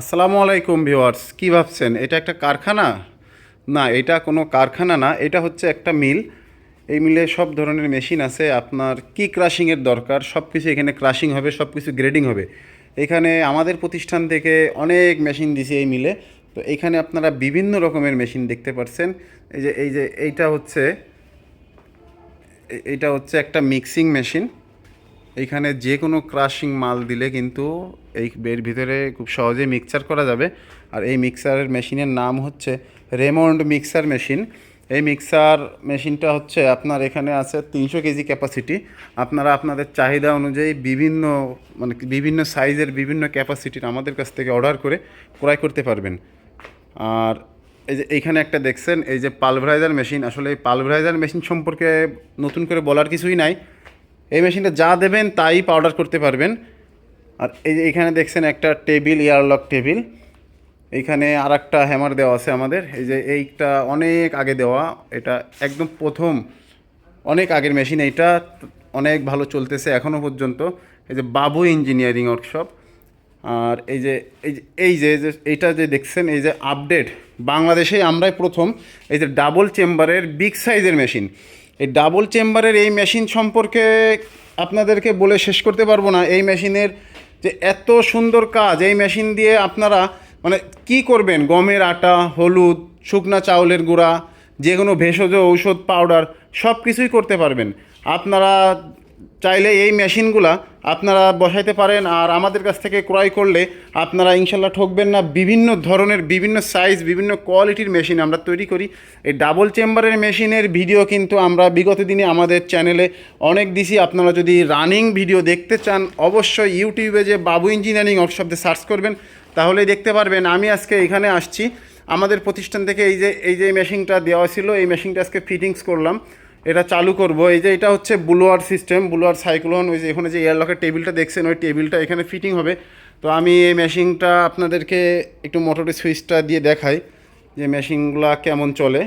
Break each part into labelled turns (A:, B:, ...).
A: আসসালামু আলাইকুম ভিউয়ার্স, কী ভাবছেন? এটা একটা কারখানা? না, এটা কোনো কারখানা না, এটা হচ্ছে একটা মিল। এই মিলে সব ধরনের মেশিন আছে, আপনার কি ক্রাশিংয়ের দরকার সব কিছু এখানে ক্রাশিং হবে সব কিছু গ্রেডিং হবে। এখানে আমাদের প্রতিষ্ঠান থেকে অনেক মেশিন দিছে এই মিলে। তো এখানে আপনারা বিভিন্ন রকমের মেশিন দেখতে পাচ্ছেন এই যে এই যে, এইটা হচ্ছে এইটা হচ্ছে একটা মিক্সিং মেশিন এইখানে যে কোনো ক্রাশিং মাল দিলে কিন্তু এই এর ভিতরে খুব সহজে মিক্সচার করা যাবে। আর এই মিক্সারের মেশিনের নাম হচ্ছে রেমন্ড মিক্সার মেশিন এই মিক্সার মেশিনটা হচ্ছে আপনার এখানে আছে তিনশো কেজি ক্যাপাসিটি আপনারা আপনাদের চাহিদা অনুযায়ী বিভিন্ন মানে বিভিন্ন সাইজের বিভিন্ন ক্যাপাসিটির আমাদের কাছ থেকে অর্ডার করে ক্রয় করতে পারবেন। আর এই যে এইখানে একটা দেখছেন, এই যে পালভারাইজার মেশিন আসলে এই পালভারাইজার মেশিন সম্পর্কে নতুন করে বলার কিছুই নাই। এই মেশিনটা যা দেবেন তাই পাউডার করতে পারবেন। আর এই যে এখানে দেখছেন একটা টেবিল এয়ারলক টেবিল। এইখানে আর একটা হ্যামার দেওয়া আছে আমাদের। এই যে এইটা অনেক আগে দেওয়া। এটা একদম প্রথম, অনেক আগের মেশিন এইটা। অনেক ভালো চলতেছে এখনও পর্যন্ত। এই যে বাবু ইঞ্জিনিয়ারিং ওয়ার্কশপ আর এই যে এই যে এই যে এই যে, এইটা যে দেখছেন, এই যে আপডেট বাংলাদেশেই আমরাই প্রথম। এই যে ডাবল চেম্বারের বিগ সাইজের মেশিন। এই ডাবল চেম্বারের এই মেশিন সম্পর্কে আপনাদেরকে বলে শেষ করতে পারব না। এই মেশিনের যে এত সুন্দর কাজ, এই মেশিন দিয়ে আপনারা মানে কি করবেন? গমের আটা, হলুদ, শুকনা চাউলের গুঁড়া যে কোনো ভেষজ ঔষধ পাউডার সব কিছুই করতে পারবেন। আপনারা চাইলে এই মেশিনগুলা আপনারা বসাইতে পারেন আর আমাদের কাছ থেকে ক্রয় করলে আপনারা ইনশাল্লাহ ঠকবেন না। বিভিন্ন ধরনের, বিভিন্ন সাইজ বিভিন্ন কোয়ালিটির মেশিন আমরা তৈরি করি। এই ডাবল চেম্বারের মেশিনের ভিডিও কিন্তু আমরা বিগত দিনে আমাদের চ্যানেলে অনেক দিছি। আপনারা যদি রানিং ভিডিও দেখতে চান, অবশ্যই ইউটিউবে যে বাবু ইঞ্জিনিয়ারিং ওয়ার্কশপে সার্চ করবেন, তাহলেই দেখতে পারবেন। আমি আজকে এখানে আসছি। আমাদের প্রতিষ্ঠান থেকে এই যে এই যে মেশিনটা দেওয়া ছিল, এই মেশিনটা আজকে ফিটিংস করলাম। এটা চালু করব। এই যে এটা হচ্ছে ব্লুয়ার সিস্টেম ব্লুয়ার সাইক্লোন ওই যে এখানে যে এয়ারলকের টেবিলটা দেখছেন, ওই টেবিলটা এখানে ফিটিং হবে। তো আমি এই মেশিনটা আপনাদেরকে একটু মোটরের সুইচটা দিয়ে দেখাই যে মেশিনগুলো কেমন চলে।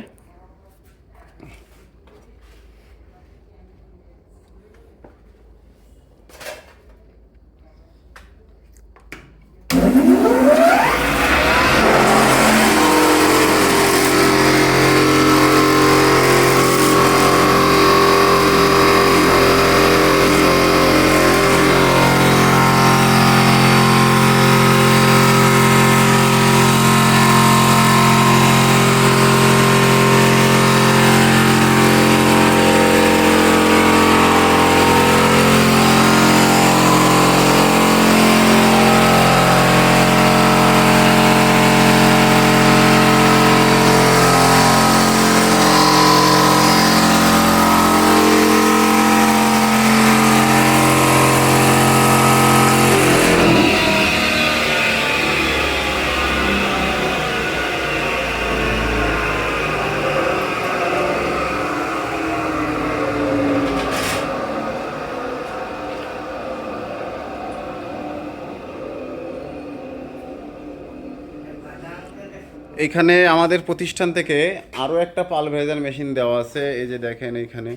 A: এখানে আমাদের প্রতিষ্ঠান থেকে আরও একটা পাল পালভাইজার মেশিন দেওয়া আছে। এই যে দেখেন এইখানে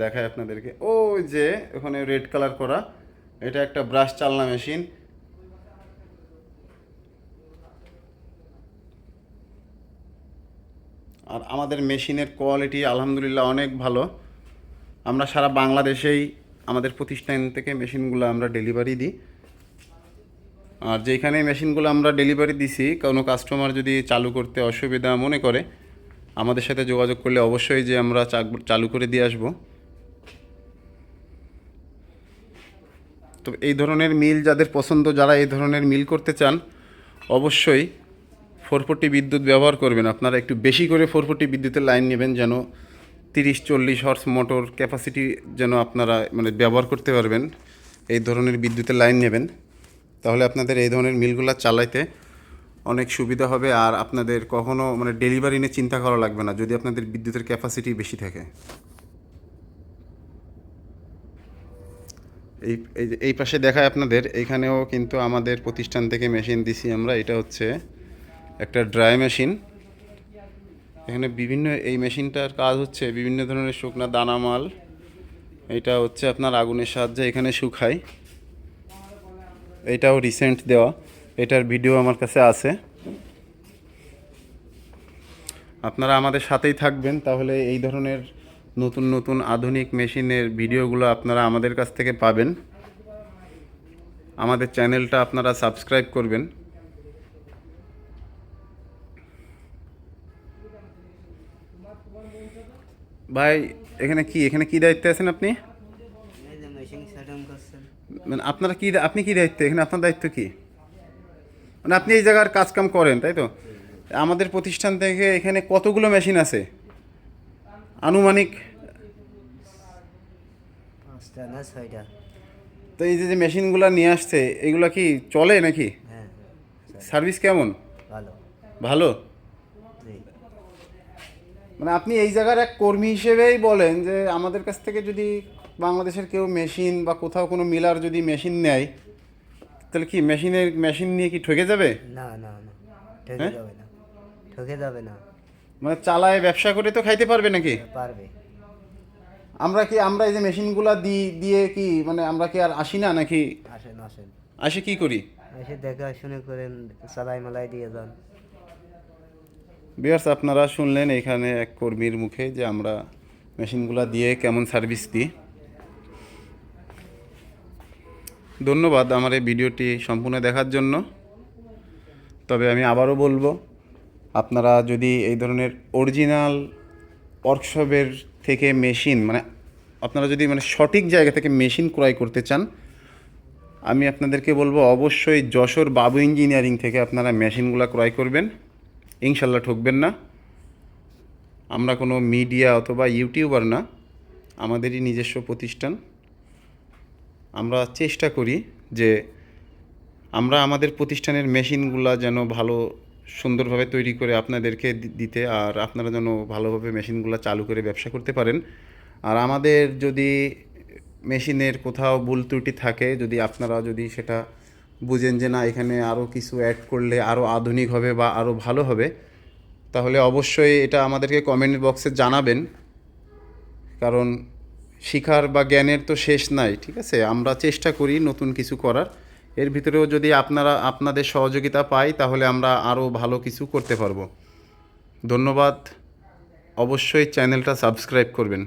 A: দেখায় আপনাদেরকে। ওই যে ওখানে রেড কালার করা, এটা একটা ব্রাশ চালনা মেশিন। আর আমাদের মেশিনের কোয়ালিটি আলহামদুলিল্লাহ অনেক ভালো। আমরা সারা বাংলাদেশেই আমাদের প্রতিষ্ঠান থেকে মেশিনগুলো আমরা ডেলিভারি দিই। আর যেখানে মেশিনগুলো আমরা ডেলিভারি দিছি, কোনো কাস্টমার যদি চালু করতে অসুবিধা মনে করে, আমাদের সাথে যোগাযোগ করলে অবশ্যই যে আমরা চালু করে দিয়ে আসব। তো এই ধরনের মিল যাদের পছন্দ, যারা এই ধরনের মিল করতে চান, অবশ্যই ফোর ফোরটি বিদ্যুৎ ব্যবহার করবেন। আপনারা একটু বেশি করে ফোর ফোরটি বিদ্যুতের লাইন নেবেন যেন তিরিশ, চল্লিশ হর্স মোটর ক্যাপাসিটি যেন আপনারা মানে ব্যবহার করতে পারবেন, এই ধরনের বিদ্যুতের লাইন নেবেন। তাহলে আপনাদের এই ধরনের মিলগুলো চালাইতে অনেক সুবিধা হবে আর আপনাদের কখনো মানে ডেলিভারি নিয়ে চিন্তা করা লাগবে না, যদি আপনাদের বিদ্যুতের ক্যাপাসিটি বেশি থাকে। এই এই পাশে দেখায় আপনাদের এইখানেও কিন্তু আমাদের প্রতিষ্ঠান থেকে মেশিন দিছি আমরা, এটা হচ্ছে একটা ড্রাই মেশিন এখানে বিভিন্ন, এই মেশিনটার কাজ হচ্ছে বিভিন্ন ধরনের শুকনা দানা মাল এটা হচ্ছে আপনার আগুনের সাহায্যে এখানে শুকায়। এটাও রিসেন্ট দেওয়া। এটার ভিডিও আমার কাছে আছে। আপনারা আমাদের সাথেই থাকবেন, তাহলে এই ধরনের নতুন নতুন আধুনিক মেশিনের ভিডিওগুলো আপনারা আমাদের কাছ থেকে পাবেন। আমাদের চ্যানেলটা আপনারা সাবস্ক্রাইব করবেন। ভাই, এখানে কি এখানে কি দায়িত্বে আছেন আপনি?
B: মেশিন করছেন।
A: মানে আপনারা কি আপনি কি দায়িত্ব? এখানে আপনার দায়িত্ব কি? মানে আপনি এই জায়গার কাজ কাম করেন তাই তো? আমাদের প্রতিষ্ঠান থেকে এখানে কতগুলো মেশিন আছে? আনুমানিক? তো এই যে যে মেশিনগুলো নিয়ে আসছে এগুলো কি চলে নাকি?
B: হ্যাঁ
A: সার্ভিস কেমন?
B: ভালো।
A: ভালো? মানে আপনি এই জায়গার এক কর্মী হিসেবেই বলেন যে আমাদের কাছ থেকে যদি বাংলাদেশের কেউ মেশিন বা কোথাও কোনো মিলার যদি মেশিন নেয় তাহলে কি মেশিনের মেশিন নিয়ে কি ঠকে যাবে?
B: না না না। ঠকে
A: হ্যাঁ?
B: যাবে না। ঠকে যাবে না।
A: মানে চালায় ব্যবসা করে তো খাইতে পারবে নাকি?
B: পারবে।
A: আমরা কি আমরা এই যে মেশিনগুলা দিই দিয়ে কি মানে আমরা কি আর আসি না নাকি?
B: আসেন আসেন।
A: আসে কি করি?
B: এসে দেখা শুনে করেন চালাই মালাই দিয়ে যান।
A: বিয়ার্স আপনারা শুনলেন এখানে এক কর্মীর মুখে যে আমরা মেশিনগুলা দিয়ে কেমন সার্ভিস দিই। ধন্যবাদ আমার এই ভিডিওটি সম্পূর্ণ দেখার জন্য। তবে আমি আবারও বলব, আপনারা যদি এই ধরনের অরিজিনাল ওয়ার্কশপের থেকে মেশিন মানে আপনারা যদি মানে সঠিক জায়গা থেকে মেশিন ক্রয় করতে চান, আমি আপনাদেরকে বলব অবশ্যই যশোর বাবু ইঞ্জিনিয়ারিং থেকে আপনারা মেশিনগুলো ক্রয় করবেন। ইনশাল্লাহ ঠকবেন না। আমরা কোনো মিডিয়া অথবা ইউটিউবার না, আমাদেরই নিজস্ব প্রতিষ্ঠান। আমরা চেষ্টা করি যে আমরা আমাদের প্রতিষ্ঠানের মেশিনগুলা যেন ভালো সুন্দরভাবে তৈরি করে আপনাদেরকে দিতে আর আপনারা যেন ভালোভাবে মেশিনগুলো চালু করে ব্যবসা করতে পারেন। আর আমাদের যদি মেশিনের কোথাও ভুল ত্রুটি থাকে, যদি আপনারা যদি সেটা বুঝেন যে না, এখানে আরও কিছু অ্যাড করলে আরও আধুনিক হবে বা আরও ভালো হবে, তাহলে অবশ্যই এটা আমাদেরকে কমেন্ট বক্সে জানাবেন। কারণ শিখার বা জ্ঞানের তো শেষ নাই, ঠিক আছে? আমরা চেষ্টা করি নতুন কিছু করার। এর ভিতরেও যদি আপনারা, আপনাদের সহযোগিতা পাই, তাহলে আমরা আরও ভালো কিছু করতে পারব। ধন্যবাদ। অবশ্যই চ্যানেলটা সাবস্ক্রাইব করবেন।